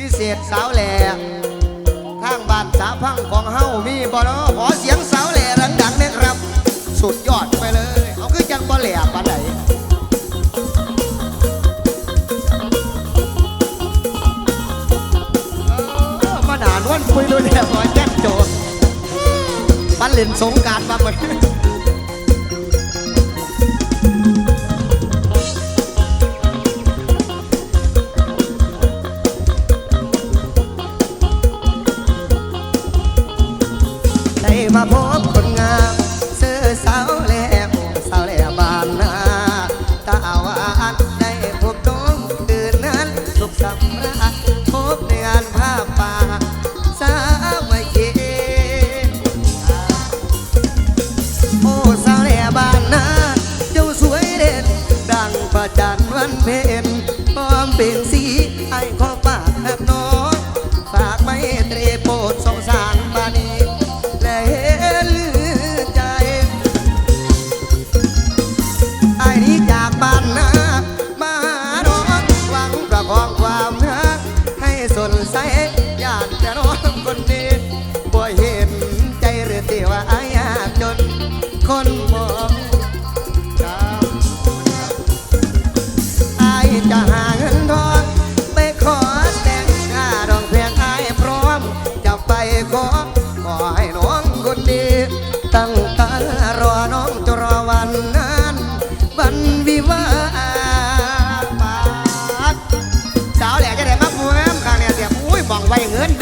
พิเศษสาวแหล่ทางบ้านสาพังของเฮามีบ่เนาะขอเสียงสาวแหล่ดังๆนะครับ สุดยอดไปเลย เอาคือจังบ่แหล่ปานใดเออมาหนานวันคุยด้วยแน่พอแจ็คโจปันเล่นสงการมาเหมือน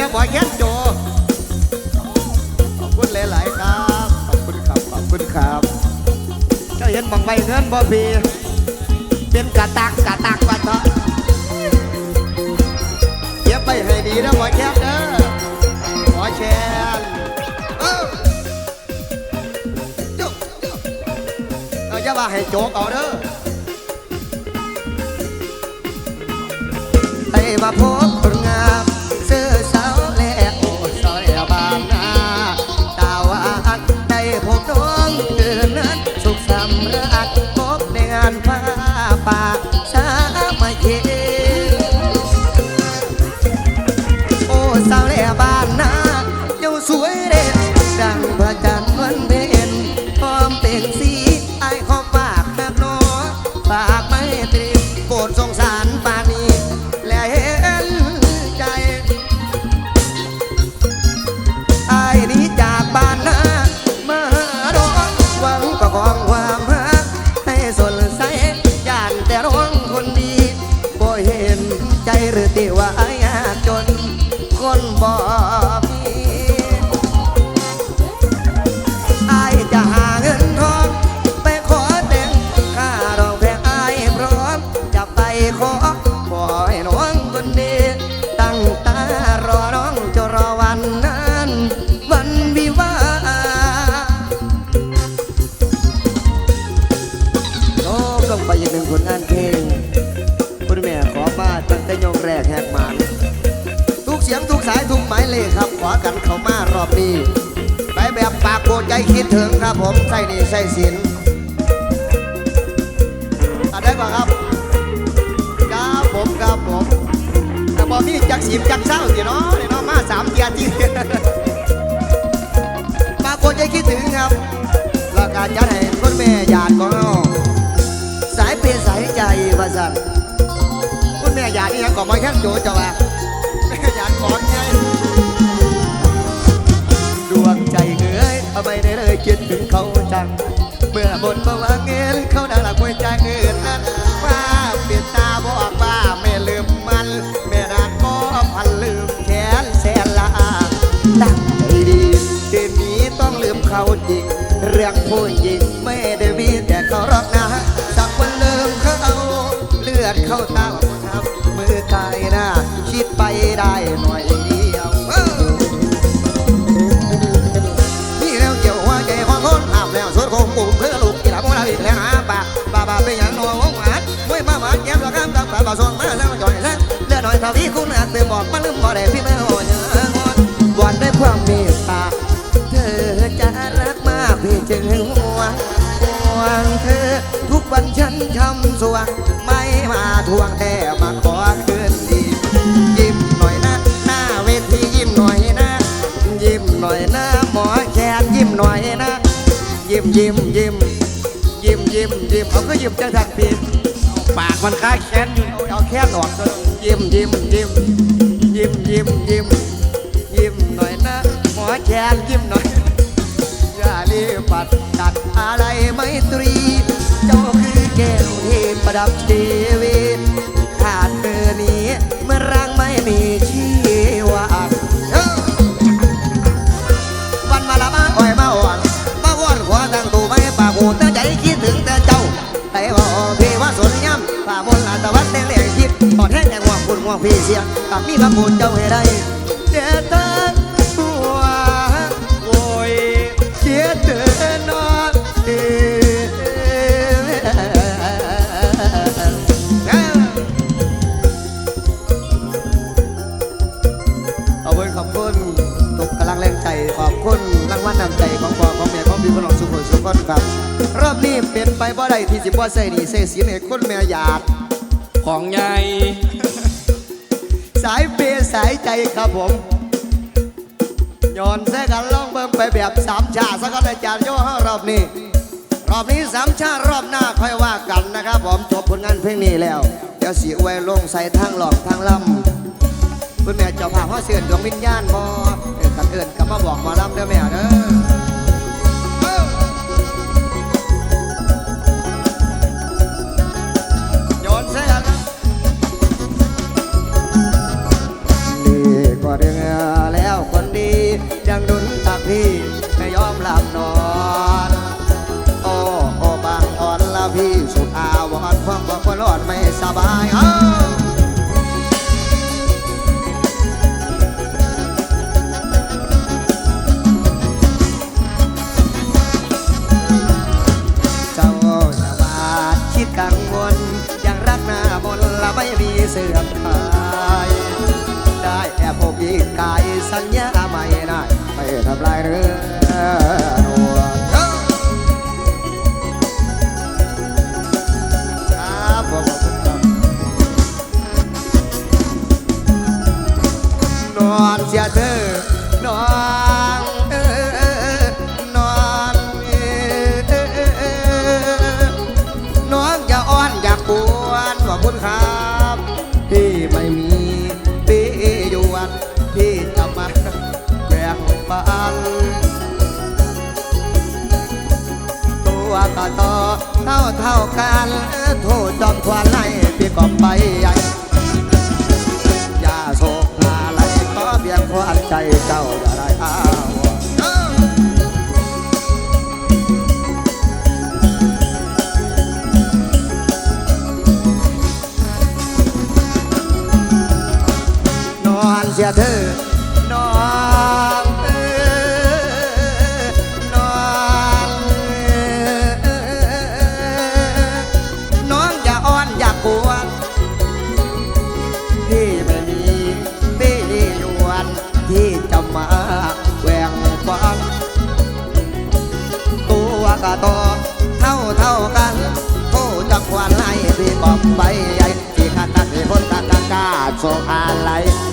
องไว้เงินเดียวบอกแค่โจขอบคุณหลายๆครับ ขอบคุณครับ ขอบคุณครับ เจ้าเห็นมองไว้เงินบ่พีเป็นกะตักกะตักปะเถาะเก็บไปให้ดีนะหมอแคบเด้อหมอแชนเออจุ๊บจุ๊บเออจะว่าให้โจกเอาเด้อให้มาพบ บจักเศร้าสิเนาะนี่เนาะมาสามเทียทีปากโกใจคิดถึงครับแล้วการจัดให้คนแม่ญาติของเราสายเปลี่ยนสายใจว่าสั่นคุณแม่ญาตินี่ยังก่อมาแค่โจจะว่าแม่อยากขอนไงดวงใจเอ้ยเอาไม่ได้เลยคิดถึงเขาจังเมื่อบนมาวางเงินเขาน่ารักหัวใจอื่นนั้นว่าเปลี่ยนตาบ่ เรื่องผู้หญิงไม่ได้มีแต่เขารักนะสักวันลืมเขาเลือดเข้าตาครับมือตายน้าคิดไปได้หน่อยเดียวเออนี่แล้วเกี่ยวหัวใจของคนห้ามแล้วสุดคงปุ่มเพื่อลูกกีฬาโมนาอีกแล้วนะปาป่าป่าเป็นอย่างนัววงหวานมวยมาหวานแย้มระกำตับป่าป่าส่งมาแล้วจ่อยแล้วเลือดหน่อยเท่าที่คุณ สวงไม่มาทวงแต่มาขอคืนดี ยิ้มหน่อยนะหน้าเวทียิ้มหน่อยนะ ยิ้มหน่อยนะหมอแขกยิ้มหน่อยนะ ยิ้มยิ้มยิ้มยิ้มยิ้มยิ้มเขาก็ยิ้มจังทักพีปากมันค้าแค้นอยู่เอาแค้นออกยิ้มยิ้มยิ้มยิ้มยิ้มยิ้มยิ้มหน่อยนะหมอแขกยิ้มหน่อยอย่ารีบปัดกัดอะไรไม่ตรี ประดับชีวิต ขาดเธอนี้เมื่อร่างไม่มีชีวาเอ้าวันมาละมาอ่อยมาอ่อนมาว่อนหัวตั้งตูไม่ปากหูแต่ใจคิดถึงแต่เจ้าแต่บอกพี่ว่าสนย้ำฝ่ามนลานตะวันแดงแดงคิดตอนแห้งแดงห่วงคุณห่วงพี่เสียงกับมีพระบุญเจ้าให้ได้ สิบ่ใส่หนี่ใส่สินให้คนแม่หยาด ของใหญ่สายเปย์สายใจครับผมย้อนแซกันล่องเบิ่งไปแบบสามชาสักกันอาจารย์โย่ห้ารอบนี้ รอบนี้สามชาติรอบหน้าค่อยว่ากันนะครับ ผมจบผลงานเพลงนี้แล้ว เดี๋ยวสีอวยลงใส่ทางหลอกทางลำคุณแม่เจ้าภาพเขาเสื่อนดวงวิญญาณบอเออกันเอินก็มาบอกหมาลำเด้อแม่เด้อ เดือแล้วคนดียังดุนตักพี่ไม่ยอมหลับนอน เสียเธอนอนเออนอนเอน้องอย่าอ้อนอย่ากวนขอบคุณครับที่ไม่มีพี่อยู่วันที่จะมาแบ่งปันตัวก็ต่อเท่าเท่ากันโทษจอมควานไล่พี่กอบไปใหญ่ อนเพ้นตัดกาโซอะไร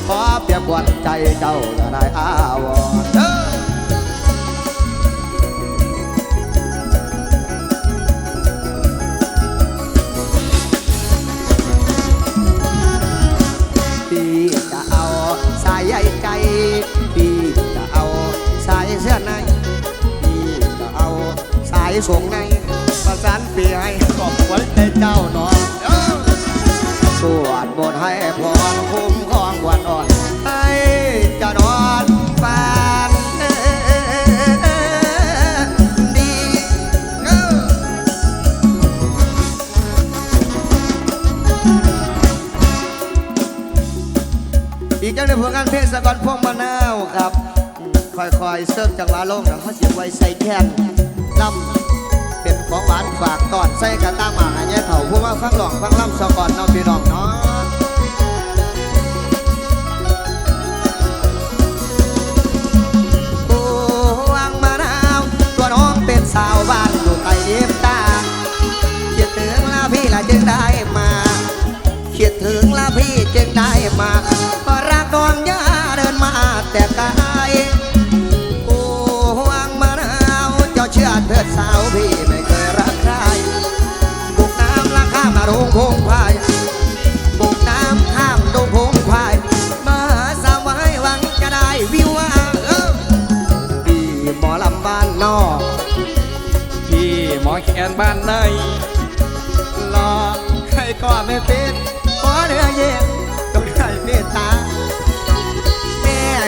ขอเปรียบกวนใจเจ้าจะได้อาวรเธอพี่จะเอาสายใยใจพี่จะเอาสายเสื้อในพี่จะเอาสายส่งในประสานเปียให้ขอบไว้ในเจ้าหนอนเอ้าสวด บทให้พรคุ้มครองกวนอ่อนให้จะนอนฝันดีเอ้าอีกอย่างหนึ่งผลงานเพลงสะกอนพวงมะนาวครับ ค่อยๆ เสิร์ฟจังหวะลงแล้วเขาเสียบไว้ใส่แคนลำเป็นของหวานฝากตอดใส่กระตาหมาเนี่ยเถ่าผู้ว่าฟังหลองฟังล่ำสะก่อนน้องพี่น้องเนาะ บ้านอยู่ไกลเดียมตาคิดถึงละพี่ละจึงได้มาคิดถึงละพี่จึงได้มา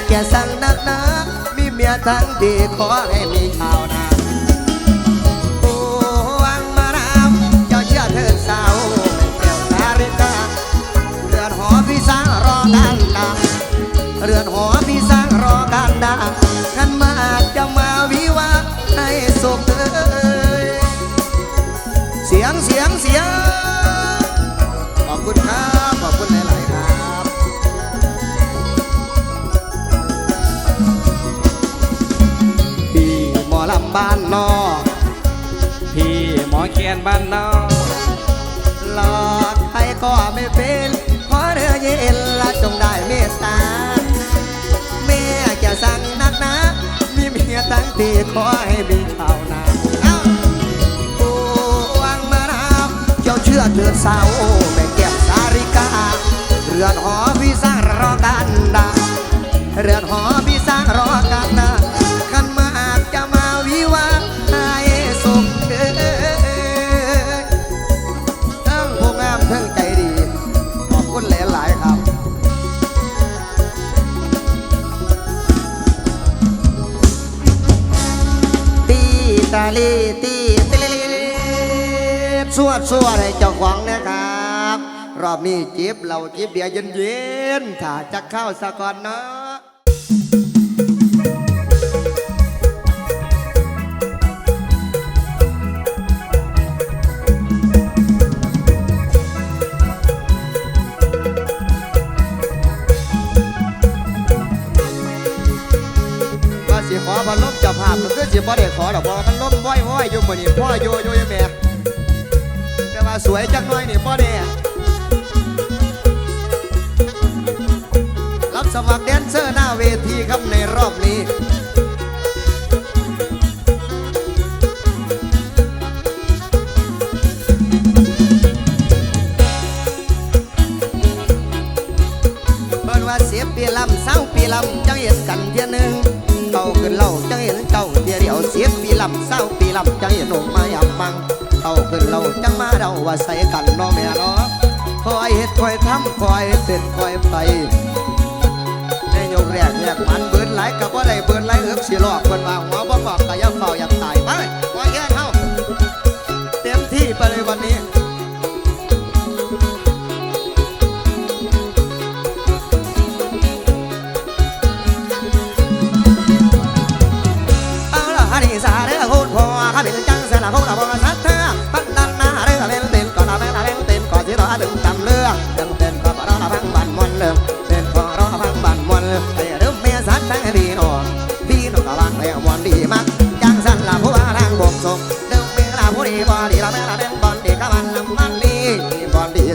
แกสั่งนักหนามีเมียทั้งดีขอให้มีชาวนา นอก พี่หมอแคนบ้านนอกหลอกใครก็ไม่เป็นขอเรือเย็นละจงได้เมตตาแม่จะสั่งนักนะ มีเมียทั้งทีขอให้มีชาวนาเอ้าโอ้วังมะนาวเจ้าเชื่อเถิดสาวแม่แก้วสาริกา เรือนหอพี่สร้างรอกันดาเรือนหอาลีตีตีลีสวดสวดให้เจ้าของนะครับ รอบนี้จิบเราจิบเบียร์เย็นๆถ้าจะเข้าสะก่อนเนาะ สิบ่ได้ขอดอกบ่มันลมว้อยว้อยๆอยู่บ่นี้พ่อโยโยยแม่แต่ว่าสวยจังน้อยนี่บ่ได้ ว่าใส่กันเน้อแม่เนาะคอยเฮ็ดคอยทำคอยเป็นคอยไปในยกแรกแยกมันเบิดหลายกับว่าได้เบิดหลายเอือกสิหลอกเพิ่นว่าหัวบ่บอก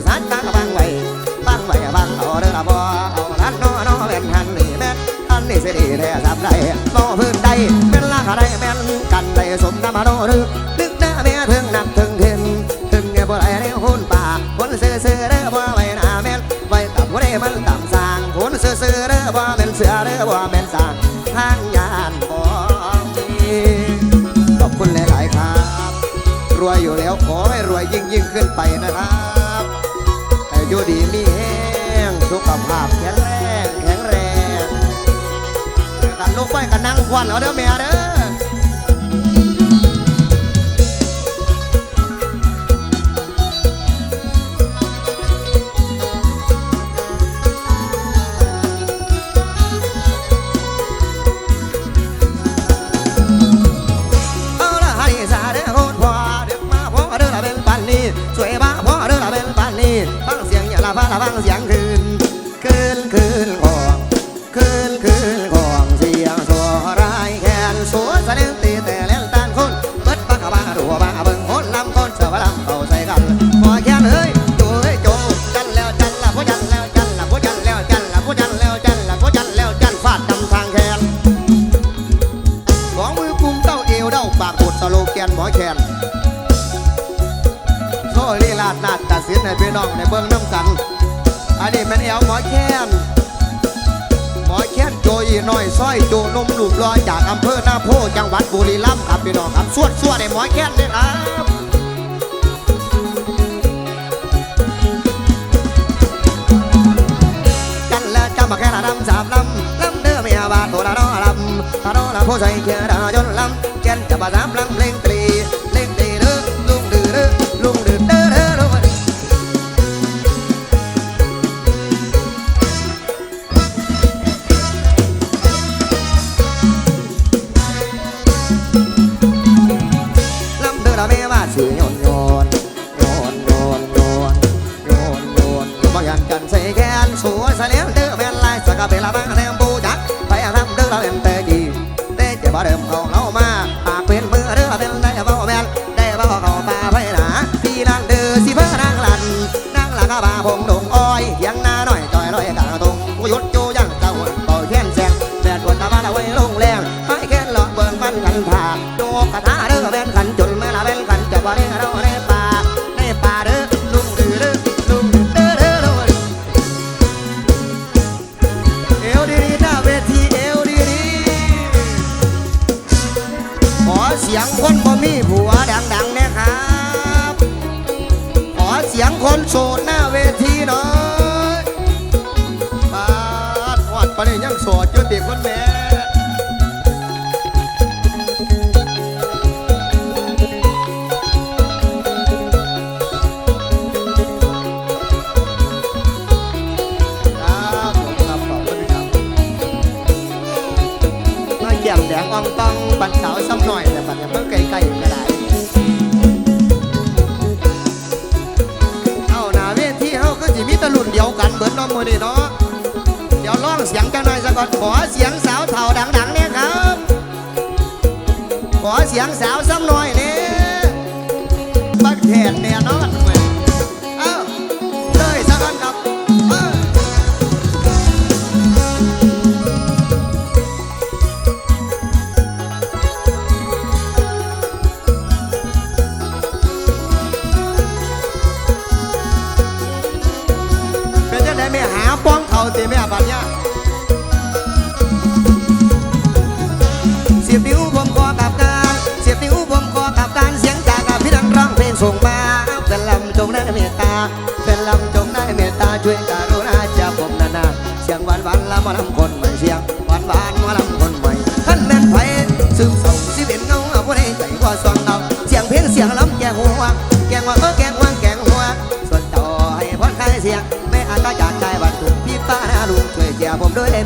บอลดีสัตว์กะบังไว้บังไว้บังเอาเด้อละบ่เอาลันน้อน้อเป็นหันนี่แม่อันนี้สิดีแท้ทำได้บ่พื้นใดเป็นลาขาได้แม่นกันได้สมน้ำมาโดหรือดึกหน้าแม่ถึงนักถึงเห็นถึงแก่บ่ได้ในหุ่นป่าคนซื่อซื่อเด้อบ่ไว้หน้าแม่นไว้ตับบ่ได้มันต่ำสร้างคนซื่อซื่อเด้อบ่แม่นเสือเด้อบ่แม่นสางทางยานบ่มีขอบคุณหลายๆครับรวยอยู่แล้วขอให้รวยยิ่งยิ่งขึ้นไปนะครับ อยู่ดีมีแห้งสุขภาพแข็งแรงแข็งแรงกันลูกไปกันนั่งควันเอาเด้อแม่เด้อ ฟ้าละฟังเสียงคืน คืนคืนของคืนคืนของเสียงสัวรายแขนสัวแสดงตีแต่เล่นตานคนเบิดปักบ้าดัวบ้าเบิ่งคนลำคนเสือลำเข้าใส่กันพอแค่เอ้ยจูเอ้ยโจูจันแล้วจันละผู้จันแล้วจันละผู้จันแล้วจันละผู้จันแล้วจันละผู้จันแล้วจันฟาดจำทางแขนสองมือกุมเต้าเอวเด้าปากบดสโลแกนหมอแคนโซ่ลีลาดนาดตัดสินให้พี่น้องในเบื้องน้ำ ซอยโจนมหลุมลอยจากอำเภอหน้าโพจังหวัดบุรีรัมย์ครับพี่น้องครับสวดสวดในหมอแค้นเลยครับกันและจำมาแค่ละลำสามลำลำเด้อไม่อาบาดโทรละอลำละรอละโพใส่เกียดาจนลำเจนจะมาสามลำเล่ง นาราพงดง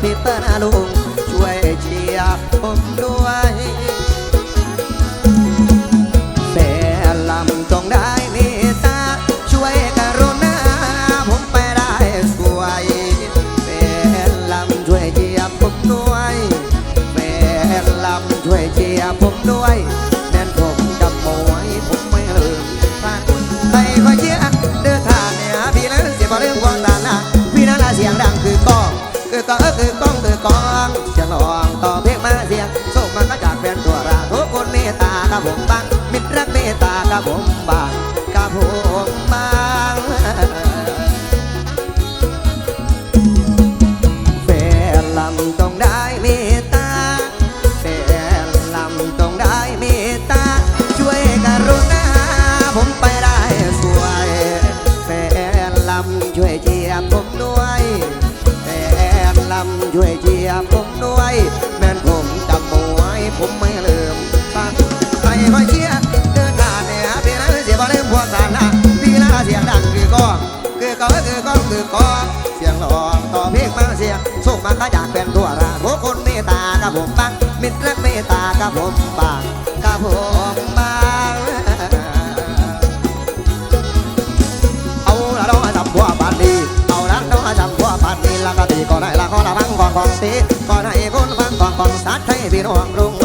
ไปปิดตาลุง da bomba, cavou ถ้อยากเป็นตัวรักผู้คนเมตตากับผมบ้างมิตรเมตตากับผมบ้างกับผมบ้างเอาละน้องจำพวกบัดนี้เอาละน้องจำพวกบัดนี้ละก็ดีก็ได้ละก็ละฟังกองกองตีก็ได้คนฟังกองกองสัตย์ให้พี่น้องรุ่ง